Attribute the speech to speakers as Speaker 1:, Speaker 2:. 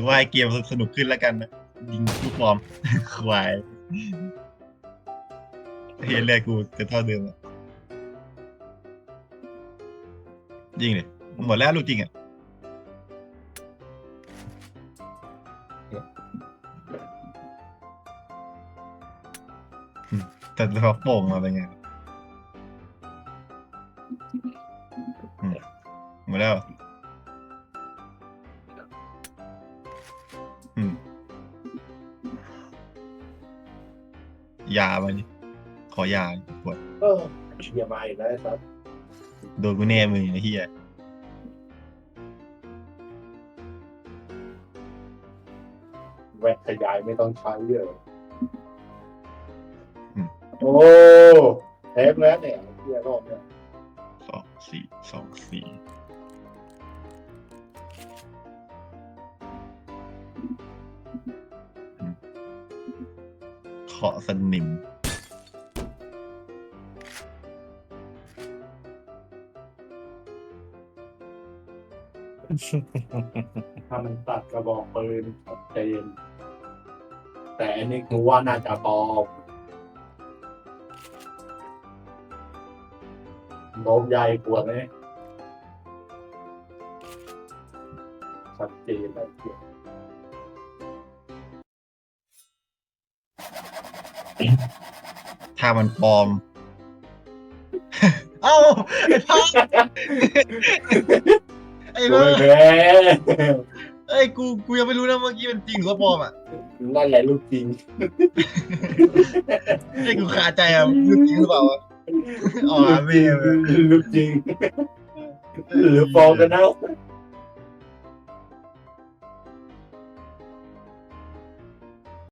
Speaker 1: อว่าให้เกมสนุกขึ้นแล้วกันนะยิงลูกบอมควายเฮียเลือดกูจะเท่าเดิมอะยิงเลยหมดแล้วลูกจริงอะแต่พอโป่งมาเป็นไงหมดแล้ว ยามาดิขอยาปวด
Speaker 2: เออเชียร์มาอีกแล้วไอ้สัส
Speaker 1: โดนกูแน่มือไอ้เหี้ย
Speaker 2: แหวกขยายไม่ต้องใช้เยอะโอ้เทปแล้วเนี่ยเชียร์รอบเนี่ย
Speaker 1: สองสี่สองสี่าะสนิม
Speaker 2: ถ้ามันตัดกระบอกปืนชัดเจนแต่อันนี้กูว่าน่าจะปลอมโน้มใหญ่กว่าไหมชัดเจนเลยเชีย
Speaker 1: ถ้ามันปลอม เอ้าไอ้พ่อไอ้
Speaker 2: โอ้
Speaker 1: เพื่
Speaker 2: ย
Speaker 1: อ
Speaker 2: แม่
Speaker 1: ไอ้ยกูกูยังไม่รู้นะเมื่อกี้มันจริงหรือว่าปลอมอะ
Speaker 2: นั่นแหละลูกจริง
Speaker 1: ไอ้กูคาใจอะมันจริงหรือเปล่าวะอ๋อไม่ไม่
Speaker 2: ลูกจริง หรือปลอมกันนะ